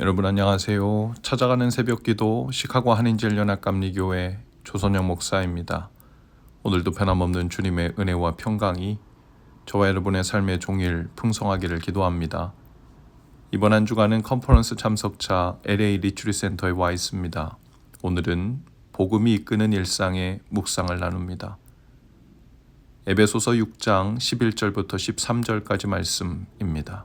여러분 안녕하세요. 찾아가는 새벽기도 시카고 한인제일연합 감리교회 조선영 목사입니다. 오늘도 변함없는 주님의 은혜와 평강이 저와 여러분의 삶의 종일 풍성하기를 기도합니다. 이번 한 주간은 컨퍼런스 참석자 LA 리추리 센터에 와 있습니다. 오늘은 복음이 이끄는 일상의 묵상을 나눕니다. 에베소서 6장 11절부터 13절까지 말씀입니다.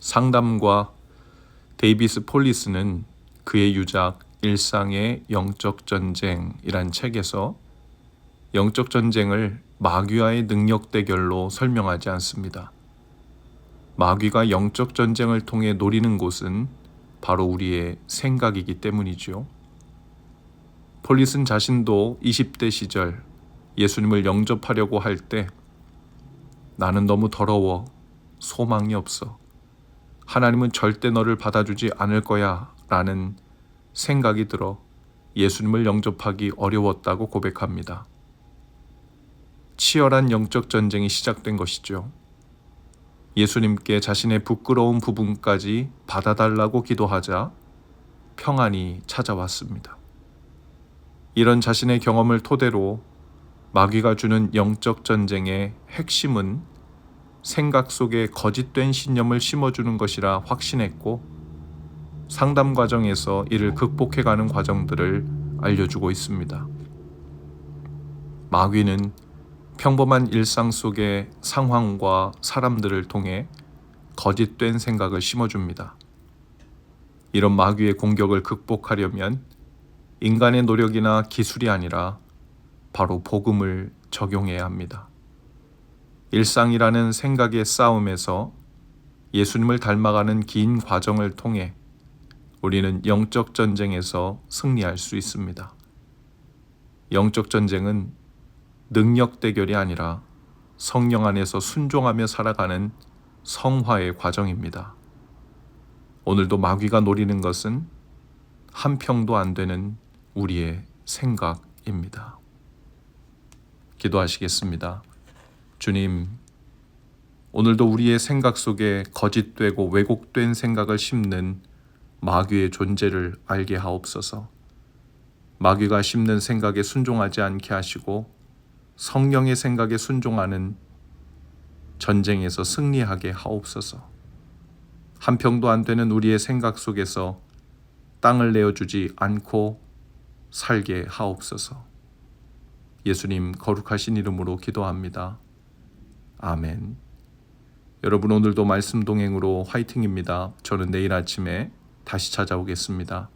상담과 데이비스 폴리스는 그의 유작 일상의 영적 전쟁이란 책에서 영적 전쟁을 마귀와의 능력 대결로 설명하지 않습니다. 마귀가 영적 전쟁을 통해 노리는 곳은 바로 우리의 생각이기 때문이지요. 폴리슨 자신도 20대 시절 예수님을 영접하려고 할 때 나는 너무 더러워 소망이 없어 하나님은 절대 너를 받아주지 않을 거야 라는 생각이 들어 예수님을 영접하기 어려웠다고 고백합니다. 치열한 영적 전쟁이 시작된 것이죠. 예수님께 자신의 부끄러운 부분까지 받아달라고 기도하자 평안이 찾아왔습니다. 이런 자신의 경험을 토대로 마귀가 주는 영적 전쟁의 핵심은 생각 속에 거짓된 신념을 심어주는 것이라 확신했고 상담 과정에서 이를 극복해가는 과정들을 알려주고 있습니다. 마귀는 평범한 일상 속의 상황과 사람들을 통해 거짓된 생각을 심어줍니다. 이런 마귀의 공격을 극복하려면 인간의 노력이나 기술이 아니라 바로 복음을 적용해야 합니다. 일상이라는 생각의 싸움에서 예수님을 닮아가는 긴 과정을 통해 우리는 영적 전쟁에서 승리할 수 있습니다. 영적 전쟁은 능력 대결이 아니라 성령 안에서 순종하며 살아가는 성화의 과정입니다. 오늘도 마귀가 노리는 것은 한 평도 안 되는 우리의 생각입니다. 기도하시겠습니다. 주님, 오늘도 우리의 생각 속에 거짓되고 왜곡된 생각을 심는 마귀의 존재를 알게 하옵소서. 마귀가 심는 생각에 순종하지 않게 하시고 성령의 생각에 순종하는 전쟁에서 승리하게 하옵소서. 한 평도 안 되는 우리의 생각 속에서 땅을 내어주지 않고 살게 하옵소서. 예수님 거룩하신 이름으로 기도합니다. 아멘. 여러분 오늘도 말씀 동행으로 화이팅입니다. 저는 내일 아침에 다시 찾아오겠습니다.